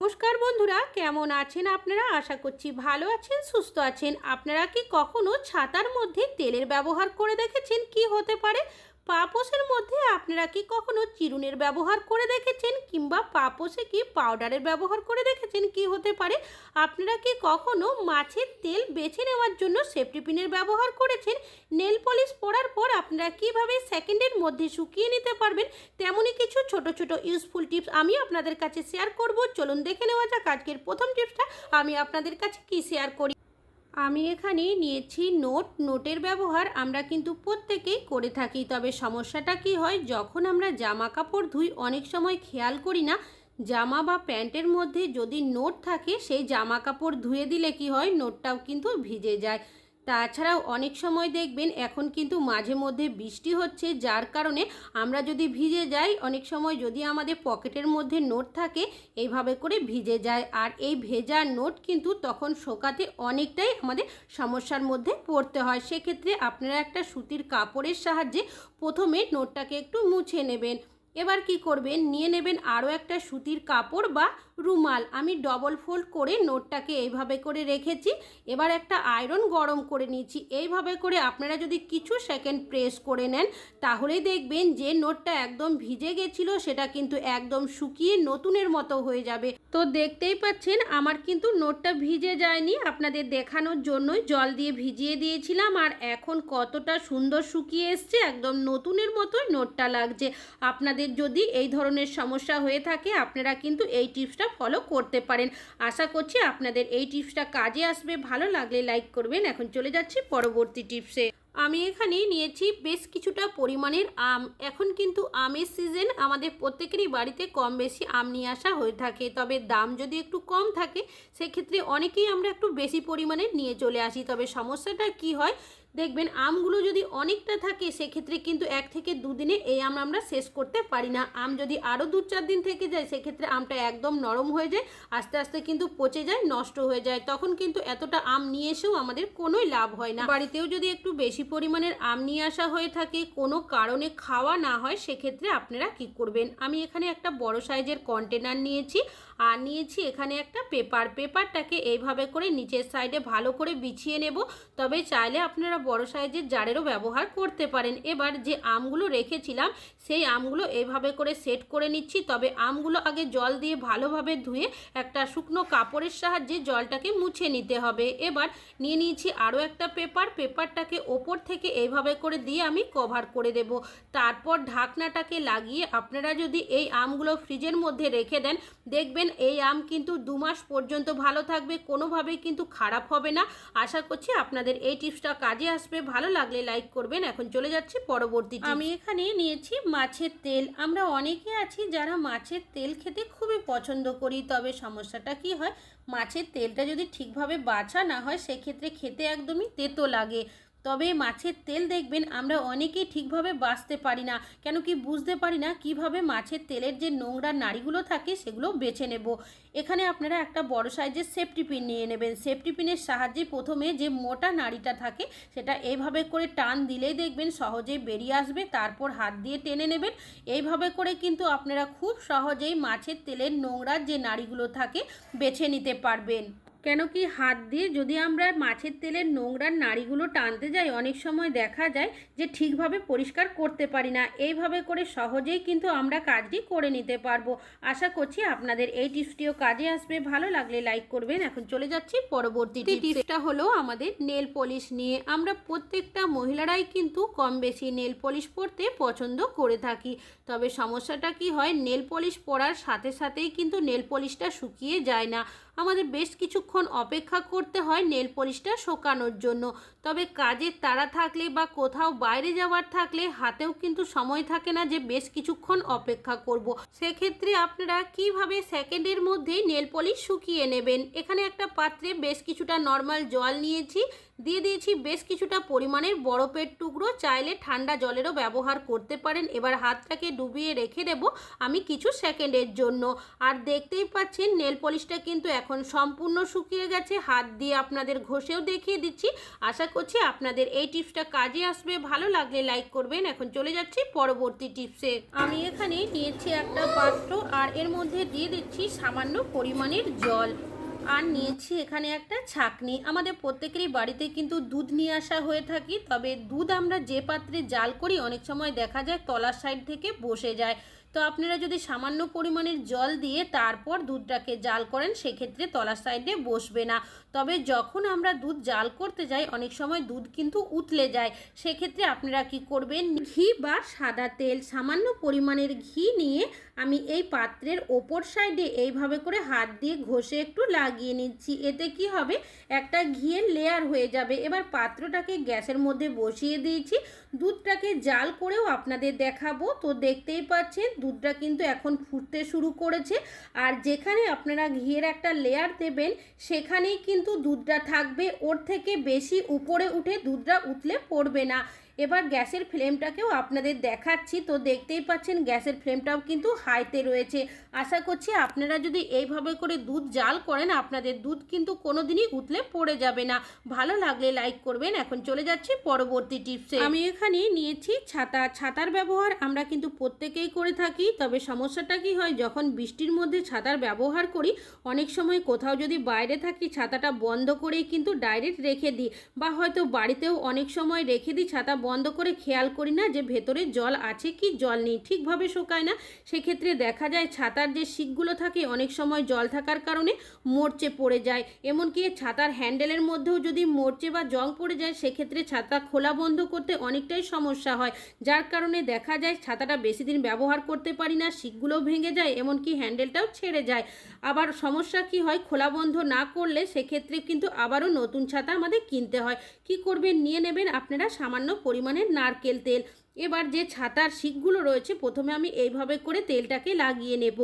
নমস্কার বন্ধুরা, কেমন আছেন আপনারা? আশা করছি ভালো আছেন, সুস্থ আছেন। আপনারা কি কখনো ছাতার মধ্যে তেলের ব্যবহার করে দেখেছেন? কি হতে পারে? পাপোসের মধ্যে আপনারা কি কখনো চিরুনের ব্যবহার করে দেখেছেন? কিংবা পাপোসে কি পাউডারের ব্যবহার করে দেখেছেন? কি হতে পারে? আপনারা কি কখনো মাছের তেল বেছে নেওয়ার জন্য সেফটি পিনের ব্যবহার করেছেন? নেল পলিশ পরার পর আপনারা কীভাবে সেকেন্ডের মধ্যে শুকিয়ে নিতে পারবেন তেমনই কিছু ছোট ছোট ইউজফুল টিপস আমি আপনাদের কাছে শেয়ার করব। চলুন দেখে নেওয়া যাক আজকের প্রথম টিপসটা আমি আপনাদের কাছে কি শেয়ার করি। আমি এখানে নিয়েছি নোট নোটের ব্যবহার আমরা কিন্তু প্রত্যেকেই করে থাকি, তবে সমস্যাটা কি হয়, যখন আমরা জামা কাপড় ধুই অনেক সময় খেয়াল করি না, জামা বা প্যান্টের মধ্যে যদি নোট থাকে, সেই জামা কাপড় ধুয়ে দিলে কি হয় নোটটাও কিন্তু ভিজে যায়। তাছাড়াও অনেক সময় দেখবেন এখন কিন্তু মাঝে মধ্যে বৃষ্টি হচ্ছে, যার কারণে আমরা যদি ভিজে যাই, অনেক সময় যদি আমাদের পকেটের মধ্যে নোট থাকে, এইভাবে করে ভিজে যায়। আর এই ভেজা নোট কিন্তু তখন শোকাতে অনেকটাই আমাদের সমস্যার মধ্যে পড়তে হয়। সেক্ষেত্রে আপনারা একটা সুতির কাপড়ের সাহায্যে প্রথমে নোটটাকে একটু মুছে নেবেন। এবার কি করবেন? নিয়ে নেবেন আরও একটা সুতির কাপড় বা রুমাল। আমি ডবল ফোল্ড করে নোটটাকে এইভাবে করে রেখেছি। এবার একটা আয়রন গরম করে নিয়েছি। এইভাবে করে আপনারা যদি কিছু সেকেন্ড প্রেস করে নেন তাহলেই দেখবেন যে নোটটা একদম ভিজে গেছিল, সেটা কিন্তু একদম শুকিয়ে নতুনের মতো হয়ে যাবে। তো দেখতেই পাচ্ছেন, আমার কিন্তু নোটটা ভিজে যায়নি। আপনাদের দেখানোর জন্যই জল দিয়ে ভিজিয়ে দিয়েছিলাম। আর এখন কতটা সুন্দর শুকিয়ে এসছে, একদম নতুনের মতোই নোটটা লাগছে। আপনাদের যদি এই ধরনের সমস্যা হয়ে থাকে, আপনারা কিন্তু এই টিপসটা ফলো করতে পারেন। আশা করছি আপনাদের এই টিপসটা কাজে আসবে। ভালো লাগলে লাইক করবেন। এখন চলে যাচ্ছি পরবর্তী টিপসে। আমি এখানে নিয়েছি বেশ কিছুটা পরিমাণের আম। এখন কিন্তু আমের সিজন আমাদের প্রত্যেকেরই বাড়িতে কম বেশি আম নিয়ে আসা হয়ে থাকে। তবে দাম যদি একটু কম থাকে, সেক্ষেত্রে অনেকেই আমরা একটু বেশি পরিমাণে নিয়ে চলে আসি। তবে সমস্যাটা কি হয় দেখবেন আমগুলো যদি অনেকটা থাকে, সেক্ষেত্রে কিন্তু এক থেকে দুদিনে এই আম আমরা শেষ করতে পারি না। আম যদি আরও দু চার দিন থেকে যায়, সেক্ষেত্রে আমটা একদম নরম হয়ে যায়, আস্তে আস্তে কিন্তু পচে যায়, নষ্ট হয়ে যায়। তখন কিন্তু এতটা আম নিয়ে এসেও আমাদের কোনোই লাভ হয় না। বাড়িতেও যদি একটু বেশি পরিমাণের আম নিয়ে আসা হয়ে থাকে, কোনো কারণে খাওয়া না হয়, সেক্ষেত্রে আপনারা কি করবেন? আমি এখানে একটা বড় সাইজের কন্টেনার নিয়েছি। আর নিয়েছি এখানে একটা পেপার। পেপারটাকে এইভাবে করে নিচের সাইডে ভালো করে বিছিয়ে নেব। তবে চাইলে আপনারা বড় সাইজের জারেরও ব্যবহার করতে পারেন। এবার যে আমগুলো রেখেছিলাম, সেই আমগুলো এইভাবে করে সেট করে নিচ্ছি। তবে আমগুলো আগে জল দিয়ে ভালোভাবে ধুয়ে একটা শুকনো কাপড়ের সাহায্যে জলটাকে মুছে নিতে হবে। এবার নিয়ে নিয়েছি আরও একটা পেপার। পেপারটাকে ওপর থেকে এইভাবে করে দিয়ে আমি কভার করে দেব। তারপর ঢাকনাটাকে লাগিয়ে আপনারা যদি এই আমগুলো ফ্রিজের মধ্যে রেখে দেন, দেখবেন এই আম কিন্তু দু মাস পর্যন্ত ভালো থাকবে, কোনোভাবেই কিন্তু খারাপ হবে না। আশা করছি আপনাদের এই টিপসটা কাজে আসবে। ভালো লাগলে লাইক করবেন। এখন চলে যাচ্ছি পরবর্তী আমি এখানে নিয়েছি মাছের তেল। আমরা অনেকে আছি যারা মাছের তেল খেতে খুবই পছন্দ করি, তবে সমস্যাটা কি হয়? মাছের তেলটা যদি ঠিকভাবে বাছা না হয়, সেক্ষেত্রে খেতে একদমই তেতো লাগে। তবে মাছের তেল দেখবেন আমরা অনেকেই ঠিকভাবে বাঁচতে পারি না। কেন কি বুঝতে পারি না কীভাবে মাছের তেলের যে নোংরা নাড়িগুলো থাকে সেগুলো বেছে নেব। এখানে আপনারা একটা বড় সাইজের সেফটি পিন নিয়ে নেবেন। সেফটি পিনের সাহায্যে প্রথমে যে মোটা নাড়িটা থাকে সেটা এইভাবে করে টান দিলেই দেখবেন সহজেই বেরিয়ে আসবে, তারপর হাত দিয়ে টেনে নেবেন। এইভাবে করে কিন্তু আপনারা খুব সহজেই মাছের তেলের নোংরার যে নাড়িগুলো থাকে বেছে নিতে পারবেন। কেন কি হাত দিয়ে যদি আমরা মাছের তেলের নোংরার নাড়িগুলো টানতে যাই অনেক সময় দেখা যায় যে ঠিকভাবে পরিষ্কার করতে পারি না। এইভাবে করে সহজেই কিন্তু আমরা কাজটি করে নিতে পারব। আশা করছি আপনাদের এই টিপসটিও কাজে আসবে। ভালো লাগলে লাইক করবেন। এখন চলে যাচ্ছি পরবর্তী টিপসটা হলো আমাদের নেল পলিশ নিয়ে। আমরা প্রত্যেকটা মহিলারাই কিন্তু কম বেশি নেল পলিশ পরতে পছন্দ করে থাকি। তবে সমস্যাটা কি হয় নেল পলিশ পরার সাথে সাথেই কিন্তু নেল পলিশটা শুকিয়ে যায় না। আমাদের বেশ কিছুক্ষণ অপেক্ষা করতে হয় নেল পলিশটা শোকানোর জন্য। তবে কাজের তাড়া থাকলে বা কোথাও বাইরে যাওয়ার থাকলে হাতেও কিন্তু সময় থাকে না যে বেশ কিছুক্ষণ অপেক্ষা করব। সেক্ষেত্রে আপনারা কীভাবে সেকেন্ডের মধ্যেই নেল পলিশ শুকিয়ে নেবেন? এখানে একটা পাত্রে বেশ কিছুটা নর্মাল জল নিয়েছি। দিয়ে দিয়েছি বেশ কিছুটা পরিমাণের বরফের টুকরো। চাইলে ঠান্ডা জলেরও ব্যবহার করতে পারেন। এবার হাতটাকে ডুবিয়ে রেখে দেব আমি কিছু সেকেন্ডের জন্য। আর দেখতেই পাচ্ছেন, নেল পলিশটা কিন্তু এখন সম্পূর্ণ শুকিয়ে গেছে। হাত দিয়ে আপনাদের ঘষেও দেখিয়ে দিচ্ছি। আশা করছি আপনাদের এই টিপসটা কাজে আসবে। ভালো লাগলে লাইক করবেন। এখন চলে যাচ্ছি পরবর্তী টিপসে। আমি এখানে নিয়েছি একটা পাত্র আর এর মধ্যে দিয়ে দিচ্ছি সামান্য পরিমাণের জল। আর নিয়েছি এখানে একটা ছাকনি। আমাদের প্রত্যেকেরই বাড়িতে কিন্তু দুধ নিয়ে আসা হয়ে থাকি, তবে দুধ আমরা যে পাত্রে জাল করি, অনেক সময় দেখা যায় তলার সাইড থেকে বসে যায়। তো আপনারা যদি সামান্য পরিমাণের জল দিয়ে তারপর দুধটাকে জাল করেন, সেক্ষেত্রে তলার সাইডে বসবে না। তবে যখন আমরা দুধ জাল করতে যাই, অনেক সময় দুধ কিন্তু উতলে যায়। সেক্ষেত্রে আপনারা কি করবেন? ঘি বা সাদা তেল, সামান্য পরিমাণের ঘি নিয়ে আমি এই পাত্রের ওপর সাইডে এইভাবে করে হাত দিয়ে ঘষে একটু লাগিয়ে নিচ্ছি। এতে কি হবে? একটা ঘিয়ের লেয়ার হয়ে যাবে। এবার পাত্রটাকে গ্যাসের মধ্যে বসিয়ে দিয়েছি। দুধটাকে জাল করেও আপনাদের দেখাবো। তো দেখতেই পাচ্ছেন, দুধটা কিন্তু এখন ফুটতে শুরু করেছে। আর যেখানে আপনারা ঘিয়ের একটা লেয়ার দেবেন, সেখানেই কিন্তু দুধটা থাকবে ওর থেকে বেশি উপরে উঠে দুধটা উতলে পড়বে না। এবার গ্যাসের ফ্লেমটাকেও আপনাদের দেখাচ্ছি। তো দেখতেই পাচ্ছেন গ্যাসের ফ্লেমটাও কিন্তু হাইতে রয়েছে। আশা করছি আপনারা যদি এইভাবে করে দুধ জাল করেন, আপনাদের দুধ কিন্তু কোনো দিনই উতলে পড়ে যাবে না। ভালো লাগলে লাইক করবেন। এখন চলে যাচ্ছি পরবর্তী টিপসে। আমি এখানে নিয়েছি ছাতা। ছাতার ব্যবহার আমরা কিন্তু প্রত্যেকেই করে থাকি, তবে সমস্যাটা কি হয়, যখন বৃষ্টির মধ্যে ছাতার ব্যবহার করি, অনেক সময় কোথাও যদি বাইরে থাকি, ছাতাটা বন্ধ করেই কিন্তু ডাইরেক্ট রেখে দিই, বা হয়তো বাড়িতেও অনেক সময় রেখে দিই, ছাতা বন্ধ করে খেয়াল করি না যে ভেতরে জল আছে কি জল নেই, ঠিকভাবে শোকায় না। সেক্ষেত্রে দেখা যায় ছাতার যে শিকগুলো থাকে অনেক সময় জল থাকার কারণে মরচে পড়ে যায়। এমনকি ছাতার হ্যান্ডেলের মধ্যেও যদি মরচে বা জং পড়ে যায়, সেক্ষেত্রে ছাতা খোলা বন্ধ করতে অনেকটাই সমস্যা হয়। যার কারণে দেখা যায় ছাতাটা বেশি দিন ব্যবহার করতে পারি না, শিকগুলোও ভেঙে যায়, এমনকি হ্যান্ডেলটাও ছেড়ে যায়। আবার সমস্যা কি হয়, খোলা বন্ধ না করলে সেক্ষেত্রে কিন্তু আবারও নতুন ছাতা আমাদের কিনতে হয়। কি করবেন, নিয়ে নেবেন, আপনারা সামান্য পরিমাণের নারকেল তেল। এবার যে ছাতার শিকগুলো রয়েছে, প্রথমে আমি এইভাবে করে তেলটাকে লাগিয়ে নেব।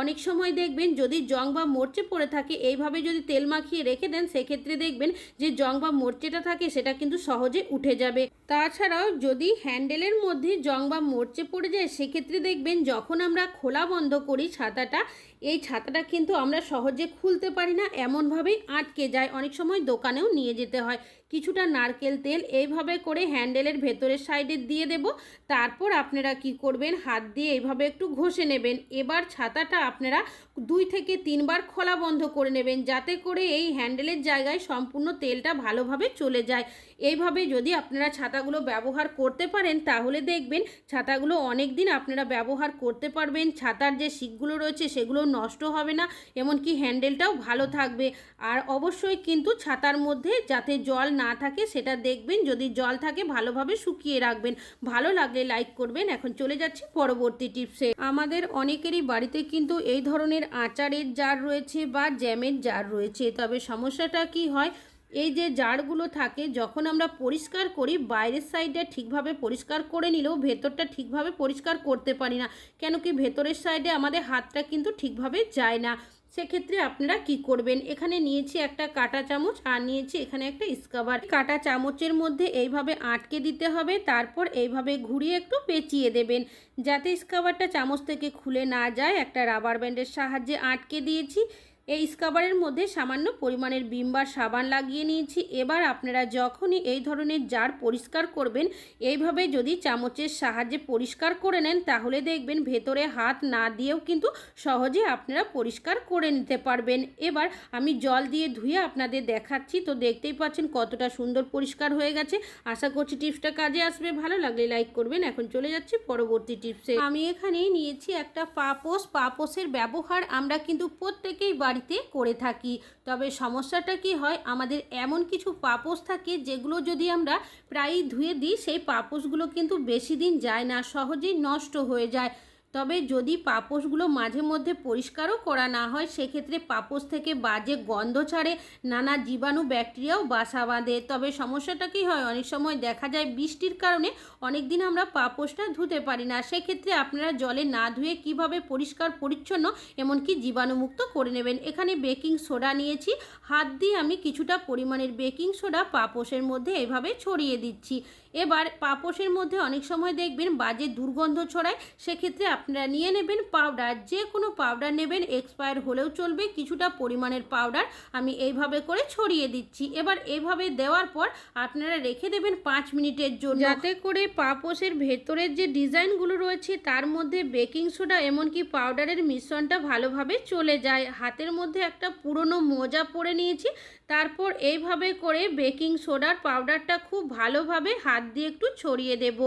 অনেক সময় দেখবেন যদি জং বা মরচে পড়ে থাকে, এইভাবে যদি তেল মাখিয়ে রেখে দেন, সেক্ষেত্রে দেখবেন যে জং বা মরচেটা থাকে, সেটা কিন্তু সহজে উঠে যাবে। তাছাড়াও যদি হ্যান্ডেলের মধ্যে জং বা মরচে পড়ে যায়, সেক্ষেত্রে দেখবেন যখন আমরা খোলা বন্ধ করি ছাতাটা, এই ছাতাটা কিন্তু আমরা সহজে খুলতে পারি না, এমনভাবেই আটকে যায়। অনেক সময় দোকানেও নিয়ে যেতে হয়। কিছুটা নারকেল তেল এইভাবে করে হ্যান্ডেলের ভেতরের সাইডে দিয়ে দেব। তারপর আপনারা কি করবেন? হাত দিয়ে এইভাবে একটু ঘষে নেবেন। এবার ছাতাটা আপনারা দুই থেকে তিনবার খোলা বন্ধ করে নেবেন যাতে করে এই হ্যান্ডেলের জায়গায় সম্পূর্ণ তেলটা ভালোভাবে চলে যায়। এইভাবে যদি আপনারা ছাতাগুলো ব্যবহার করতে পারেন, তাহলে দেখবেন ছাতাগুলো অনেক দিন আপনারা ব্যবহার করতে পারবেন। ছাতার যে শিকগুলো রয়েছে, সেগুলো নষ্ট হবে না, এমনকি হ্যান্ডেলটাও ভালো থাকবে। আর অবশ্যই কিন্তু ছাতার মধ্যে যাতে জল না থাকে, সেটা দেখবেন। যদি জল থাকে, ভালোভাবে শুকিয়ে রাখবেন। ভালো লাগলে লাইক করবেন। এখন চলে যাচ্ছি পরবর্তী টিপসে। আমাদের অনেকেরই বাড়িতে কিন্তু এই ধরনের আচারের জার রয়েছে বা জ্যামের জার রয়েছে। তবে সমস্যাটা কি হয়? এই যে জারগুলো থাকে, যখন আমরা পরিষ্কার করি, বাইরের সাইডটা ঠিকভাবে পরিষ্কার করে নিলেও ভেতরটা ঠিকভাবে পরিষ্কার করতে পারি না। কেন কি ভেতরের সাইডে আমাদের হাতটা কিন্তু ঠিকভাবে যায় না। সেক্ষেত্রে আপনারা কি করবেন? এখানে নিয়েছি একটা কাটা চামচ আর নিয়েছি এখানে একটা স্কাবার কাটা চামচের মধ্যে এইভাবে আটকে দিতে হবে, তারপর এইভাবে ঘুরিয়ে একটু পেঁচিয়ে দেবেন। যাতে স্কাবারটা চামচ থেকে খুলে না যায়, একটা রাবার ব্যান্ডের সাহায্যে আটকে দিয়েছি। এই স্কাবারের মধ্যে সামান্য পরিমাণের বিমবার সাবান লাগিয়ে নিয়েছি। এবার আপনারা যখনই এই ধরনের জার পরিষ্কার করবেন, এইভাবে যদি চামচের সাহায্যে পরিষ্কার করে নেন, তাহলে দেখবেন ভেতরে হাত না দিয়েও কিন্তু সহজে আপনারা পরিষ্কার করে নিতে পারবেন। এবার আমি জল দিয়ে ধুয়ে আপনাদের দেখাচ্ছি। তো দেখতেই পাচ্ছেন কতটা সুন্দর পরিষ্কার হয়ে গেছে। আশা করছি টিপসটা কাজে আসবে। ভালো লাগলে লাইক করবেন। এখন চলে যাচ্ছি পরবর্তী টিপসে। আমি এখানে নিয়েছি একটা পাপোস পাপোসের ব্যবহার আমরা কিন্তু প্রত্যেকেই বাড়িতে করে থাকি। তবে সমস্যাটা কি হয়, আমাদের এমন কিছু পাপোস থাকে যেগুলো যদি আমরা প্রায়ই ধুয়ে দিই, সেই পাপোসগুলো কিন্তু বেশি দিন যায় না, সহজেই নষ্ট হয়ে যায়। তবে যদি পাপোশগুলো মাঝে মধ্যে পরিষ্কারও করা না হয়, সেক্ষেত্রে পাপোশ থেকে বাজে গন্ধ ছাড়ে নানা জীবাণু, ব্যাকটেরিয়াও বাসা বাঁধে। তবে সমস্যাটা কী হয়? অনেক সময় দেখা যায় বৃষ্টির কারণে অনেক দিন আমরা পাপোশটা ধুতে পারি না। সেক্ষেত্রে আপনারা জলে না ধুয়ে কীভাবে পরিষ্কার, পরিচ্ছন্ন এমনকি জীবাণুমুক্ত করে নেবেন? এখানে বেকিং সোডা নিয়েছি। হাত দিয়ে আমি কিছুটা পরিমাণের বেকিং সোডা পাপোশের মধ্যে এভাবে ছড়িয়ে দিচ্ছি। এবার পাপোশের মধ্যে অনেক সময় দেখবেন বাজে দুর্গন্ধ ছড়ায়, সেক্ষেত্রে আপনারা নিয়ে নেবেন পাউডার। যে কোনো পাউডার নেবেন, এক্সপায়ার হলেও চলবে, কিছুটা পরিমাণের পাউডার আমি এইভাবে করে ছড়িয়ে দিচ্ছি। এবার এইভাবে দেওয়ার পর আপনারা রেখে দেবেন পাঁচ মিনিটের জন্য। যাতে করে পাপোশের ভেতরের যে ডিজাইনগুলো রয়েছে, তার মধ্যে বেকিং সোডা এমনকি পাউডারের মিশ্রণটা ভালোভাবে চলে যায়। হাতের মধ্যে একটা পুরনো মোজা পরে নিয়েছি, তারপর এইভাবে করে বেকিং সোডার পাউডারটা খুব ভালোভাবে হাত দিয়ে একটু ছড়িয়ে দেব।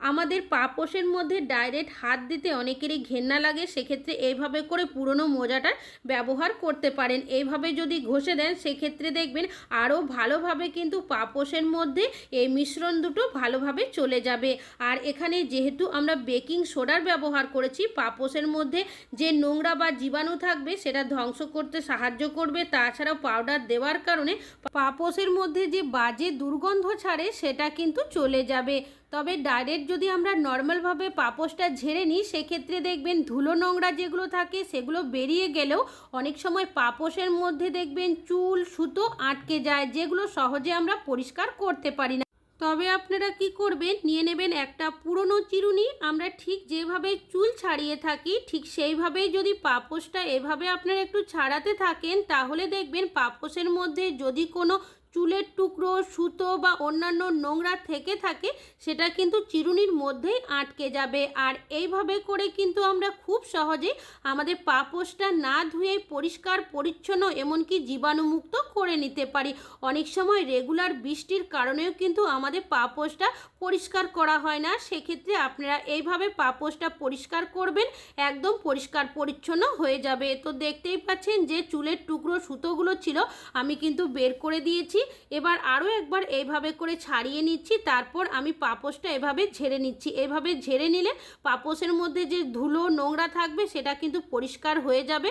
আমাদের পাপোশের মধ্যে ডাইরেক্ট হাত দিতে অনেকেরই ঘেন্না লাগে, সেক্ষেত্রে এইভাবে করে পুরনো মোজাটার ব্যবহার করতে পারেন। এইভাবে যদি ঘষে দেন, সেক্ষেত্রে দেখবেন আরও ভালোভাবে কিন্তু পাপোশের মধ্যে এই মিশ্রণ দুটো ভালোভাবে চলে যাবে। আর এখানে যেহেতু আমরা বেকিং সোডার ব্যবহার করেছি, পাপোশের মধ্যে যে নোংরা বা জীবাণু থাকবে, সেটা ধ্বংস করতে সাহায্য করবে। তাছাড়াও পাউডার দেওয়ার কারণে পাপোশের মধ্যে যে বাজে দুর্গন্ধ ছাড়ে, সেটা কিন্তু চলে যাবে। তবে ডাইরেক্ট যদি আমরা নর্মালভাবে পাপোশটা ঝেড়ে নিই, সেক্ষেত্রে দেখবেন ধুলো নোংরা যেগুলো থাকে, সেগুলো বেরিয়ে গেলেও অনেক সময় পাপোশের মধ্যে দেখবেন চুল, সুতো আটকে যায়, যেগুলো সহজে আমরা পরিষ্কার করতে পারি না। তবে আপনারা কি করবেন, নিয়ে নেবেন একটা পুরনো চিরুনি। আমরা ঠিক যেভাবে চুল ছাড়িয়ে থাকি, ঠিক সেইভাবেই যদি পাপোশটা এভাবে আপনারা একটু ছাড়াতে থাকেন, তাহলে দেখবেন পাপোশের মধ্যে যদি কোনো চুলের টুকরো, সুতো বা অন্যান্য নোংরা থেকে থাকে, সেটা কিন্তু চিরুনির মধ্যেই আটকে যাবে। আর এইভাবে করে কিন্তু আমরা খুব সহজেই আমাদের পাপোশটা না ধুয়ে পরিষ্কার, পরিচ্ছন্ন, এমনকি জীবাণুমুক্ত করে নিতে পারি। অনেক সময় রেগুলার বৃষ্টির কারণেও কিন্তু আমাদের পাপোশটা পরিষ্কার করা হয় না। সেক্ষেত্রে আপনারা এইভাবে পাপোশটা পরিষ্কার করবেন, একদম পরিষ্কার, পরিচ্ছন্ন হয়ে যাবে। তো দেখতেই পাচ্ছেন যে চুলের টুকরো, সুতোগুলো ছিল, আমি কিন্তু বের করে দিয়েছি। এবার আরও একবার এইভাবে করে ছাড়িয়ে নিচ্ছি, তারপর আমি পাপোশটা এভাবে ঝেড়ে নিচ্ছি। এভাবে ঝেড়ে নিলে পাপোশের মধ্যে যে ধুলো নোংরা থাকবে, সেটা কিন্তু পরিষ্কার হয়ে যাবে।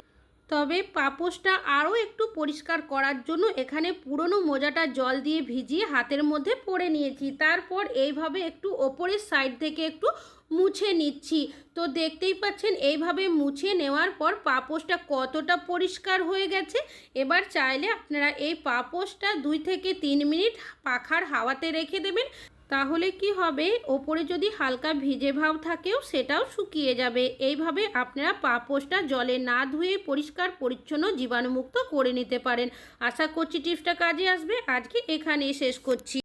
তবে পাপোশটা আরও একটু পরিষ্কার করার জন্য এখানে পুরনো মোজাটা জল দিয়ে ভিজিয়ে হাতের মধ্যে পরে নিয়েছি। তারপর এইভাবে একটু ওপরের সাইড থেকে একটু মুছে নিচ্ছি। তো দেখতেই পাচ্ছেন, এইভাবে মুছে নেওয়ার পর পাপোশটা কতটা পরিষ্কার হয়ে গেছে। এবার চাইলে আপনারা এই পাপোশটা দুই থেকে তিন মিনিট পাখার হাওয়াতে রেখে দেবেন। তাহলে কি হবে? ওপরে যদি হালকা ভিজে ভাব থাকেও সেটাও শুকিয়ে যাবে। এইভাবে আপনারা পাপোশটা জলে না ধুয়ে পরিষ্কার, পরিচ্ছন্ন, জীবাণুমুক্ত করে নিতে পারেন। আশা করছি টিপসটা কাজে আসবে। আজকে এখানেই শেষ করছি।